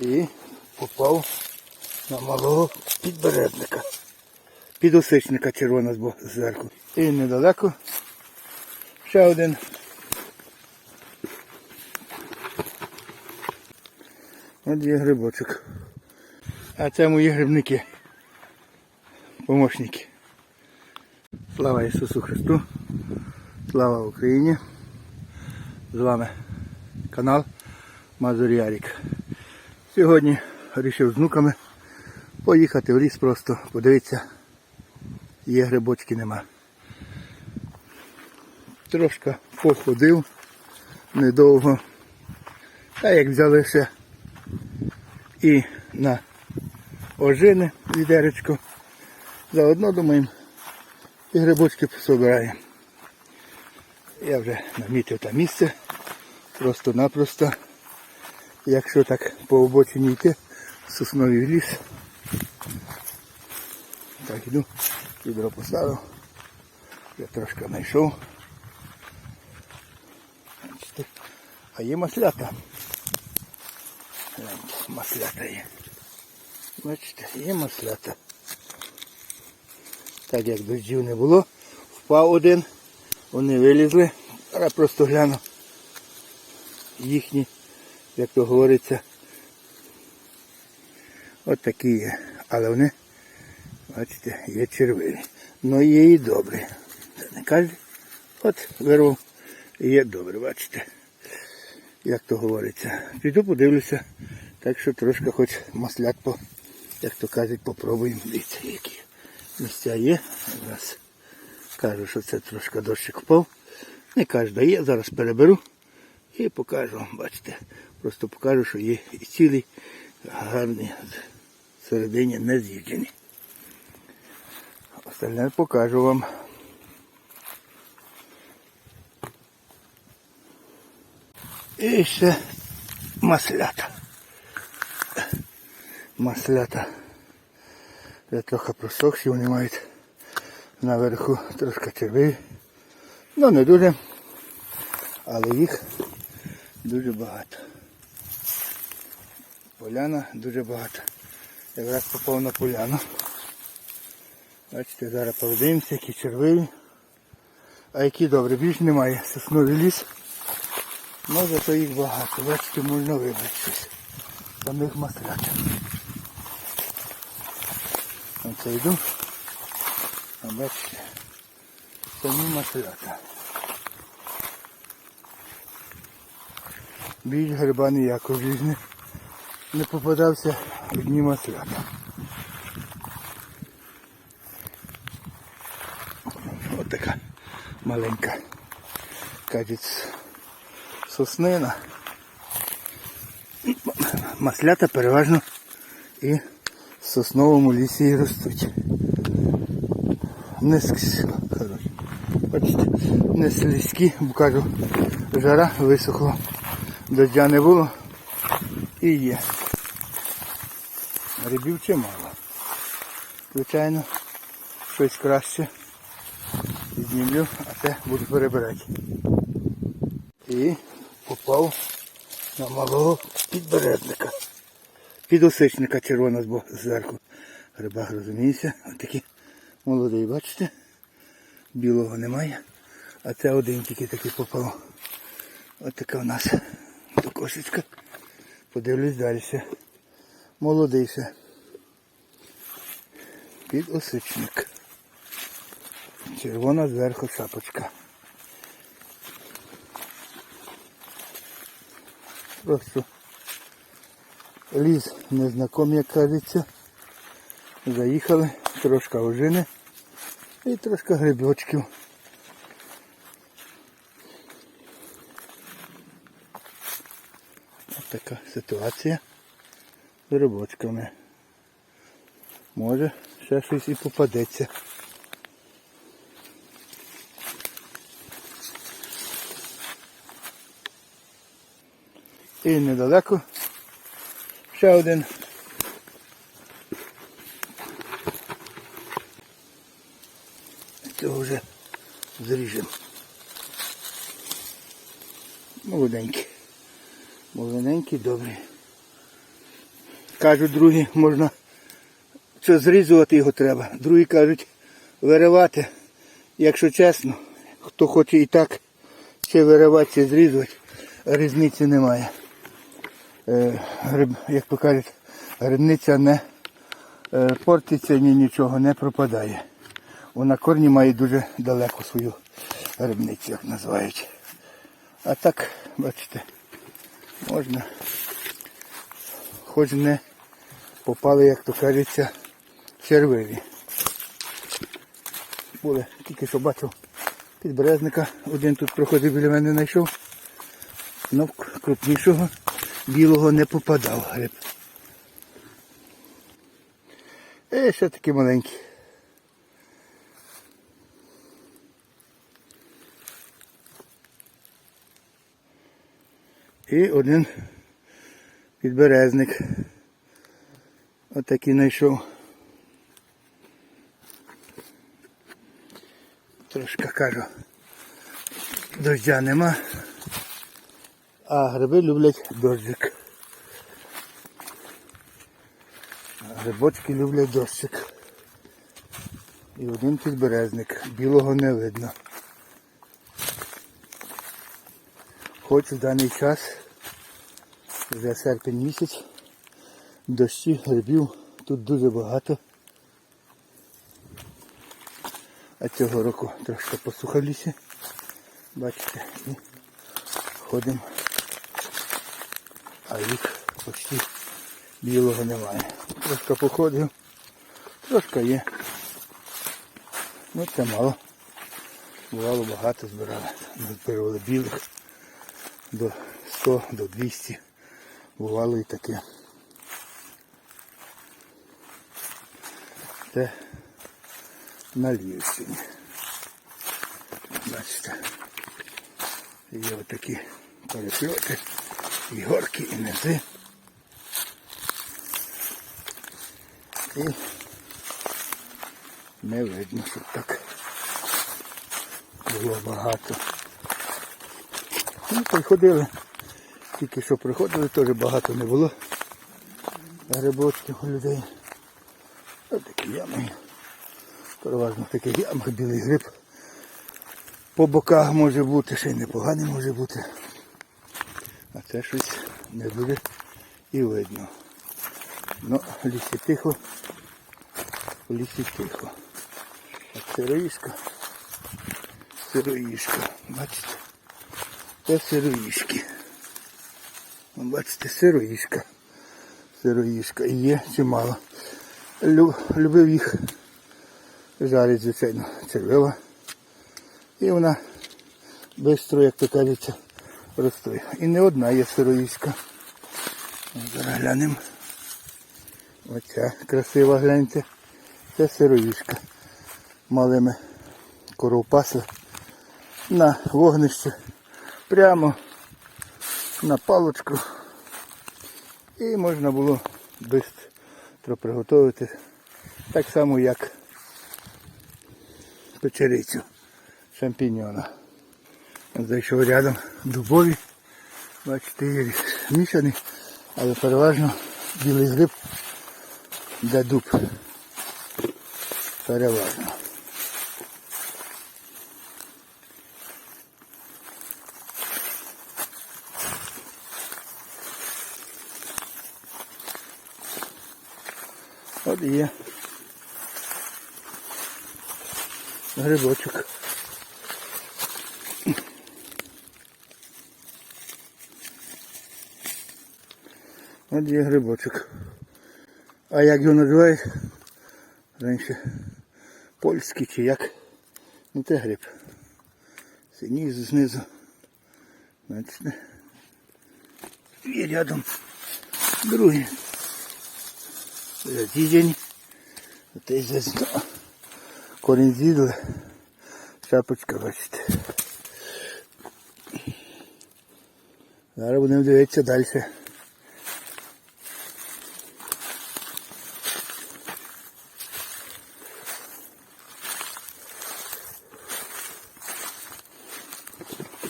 І попав на малого підберезника. Підосичника червона зверху. І недалеко ще один. От є грибочок. А це мої грибники. Помощники. Слава Ісусу Христу! Слава Україні! З вами канал Мазур Ярік. Сьогодні вирішив з внуками поїхати в ліс просто, подивитися, є грибочки нема. Трошки походив недовго. Та як взяли ще і на ожини відеречко, заодно думаємо і грибочки пособираємо. Я вже намітив там місце, просто-напросто, якщо так по обочині йти, сосновий ліс. Так іду, відро поставив, я трошки знайшов. А є маслята. Маслята є. Бачите, є маслята. Так як дощів не було, впав один, вони вилізли. Зараз просто гляну їхні, як то говориться, от такі є. Але вони, бачите, є червиві. Ну є і добрі. Це не кожен. От вирвав і є добре, бачите. Як то говориться. Піду подивлюся, так що трошки хоч маслят по, як то кажуть, попробуємо. Дивіться, які місця є. Нас кажу, що це трошки дощик впав. Не кожна є, зараз переберу і покажу бачите. Просто покажу, що є і цілі гарні всередині не з'їджені. Остальне покажу вам. І ще маслята. Маслята. Я трохи просохші, вони мають наверху трошки червиві. Ну не дуже, але їх дуже багато. Поляна дуже багато. Якраз попав на поляну. Бачите, зараз подивимося, які червиві. А які добре, більш немає. Сосновий ліс. Ну зато їх багато. Бачите, можна вибрати щось. Самих маслят. Оце йду. А бачите, самі маслята. Більш гриба ніякого в не попадався одні маслята. Ось така маленька, кажуть, соснина. Маслята переважно і в сосновому лісі ростуть. Не бачите, не слизькі, бо кажу, жара висохла, дождя не було і є. Грибів чимало. Звичайно, щось краще знімлю, а це буду перебирати. І попав на малого підберезника. Підосичника червона зверху. Грибах розуміється. Такі молодий, бачите? Білого немає. А це один тільки такий попав. Ось така у нас кошечка. Подивлюсь далі. Молодий ще. Підосичник. Червона зверху шапочка. Просто ліс незнакомий, як кажеться. Заїхали, трошки ожини і трошки грибочків. Ось така ситуація грибочками. Може ще щось і попадеться. І недалеко ще один. Цього вже зріжемо. Молоденький. Молоденький, добрий. Кажуть, другі можна що зрізувати його треба. Другі кажуть, виривати. Якщо чесно, хто хоче і так, чи виривати, чи зрізувати, різниці немає. Е, як то кажуть, грибниця не е, портиться, ні нічого не пропадає. Вона корні має дуже далеко свою грибницю, як називають. А так, бачите, можна, хоч не попали, як то кажеться, червиві. Були, тільки що бачив підберезника, один тут проходив біля мене знайшов. Ну, крупнішого білого не попадав гриб. Е, ще такі маленькі. І один підберезник. Отакий знайшов. Трошки кажу, дождя нема, а гриби люблять дощик. А Грибочки люблять дощик. І один підберезник. Білого не видно. Хоч в даний час, вже серпень місяць, дощі, грибів тут дуже багато. А цього року трошки посуха лісі. Бачите, і ходимо. А їх почти білого немає. Трошки походив, трошки є. Ну це мало. Бувало багато збирали. Збирали білих до 100, до 200. Бувало і таке. Це на Львівщині. Бачите, є отакі перепльоти, і горки, і низи. І не видно, щоб так було багато. Ну, приходили, тільки що приходили, теж багато не було грибочків у людей. Ось такі ями. Переважно в таких ямах білий гриб. По боках може бути, ще й непоганий може бути. А це щось не буде і видно. Ну, в лісі тихо, в лісі тихо. А сироїшка, сироїшка, бачите? Це сироїшки. Ну, Бачите, сироїшка. Сироїшка. І є чимало. Лю- Любив їх жарить, звичайно, червива. І вона швидко, як то кажеться, росте. І не одна є сироїшка. Зараз глянемо. Оця красива, гляньте. Це сироїшка. Малими коров пасли на вогнище. Прямо на палочку. І можна було швидко приготувати. Так само, як печерицю шампіньона. Зайшов рядом дубові. Бачите, є мішаний, але переважно білий гриб для дуб. Переважно. От є грибочок. От є грибочок. А як його називають? Раніше польський чи як? Ну це гриб. Синій знизу. Бачите? І рядом другий. З'їдені. Оте здесь ну, корінь з'їдли. Шапочка, бачите. Зараз будемо дивитися далі.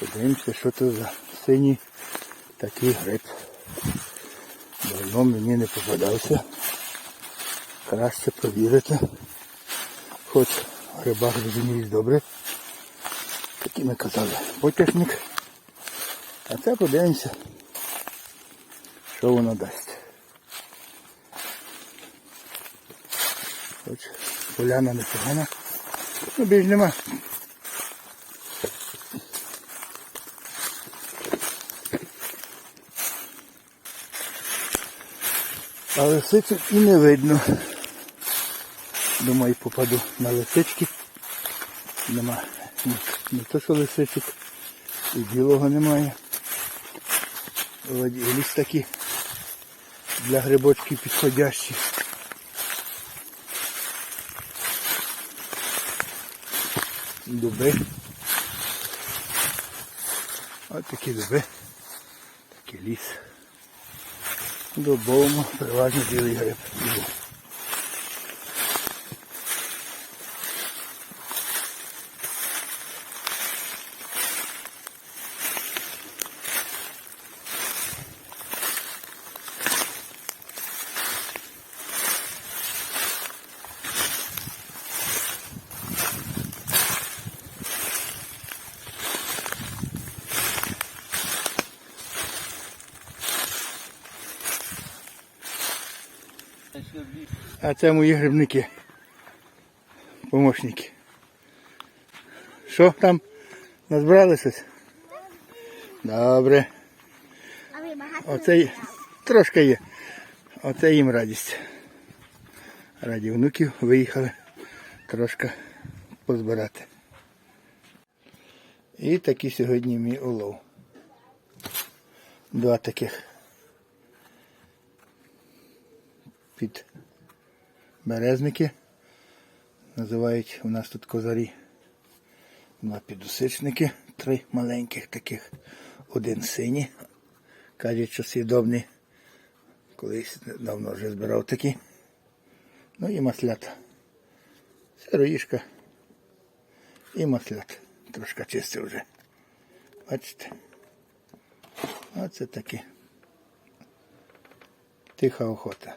Подивимося, що це за синій такий гриб. Давно мені не попадався. Краще провірити. Хоч рибак розуміє добре. Такі ми казали, потяжник. А це подивимося, що воно дасть. Хоч поляна непогана. Ну більш нема. А лисицю і не видно. Думаю, попаду на лисички. Нема ні, не то, що лисичок, і білого немає. Ліс такі для грибочків підходящі. Дуби. Ось такі дуби. Такий ліс. Дубовому переважно білий гриб. А це мої грибники. Помощники. Що там? Назбирали щось? Добре. Оце трошки є. Оце їм радість. Раді внуків виїхали трошки позбирати. І такий сьогодні мій улов. Два таких під березники. Називають у нас тут козарі. Два підусичники, три маленьких таких. Один синій. Кажуть, що свідомний. Колись давно вже збирав такі. Ну і маслята. Сироїшка. І маслят. Трошки чистив вже. Бачите? Оце такі. Тиха охота.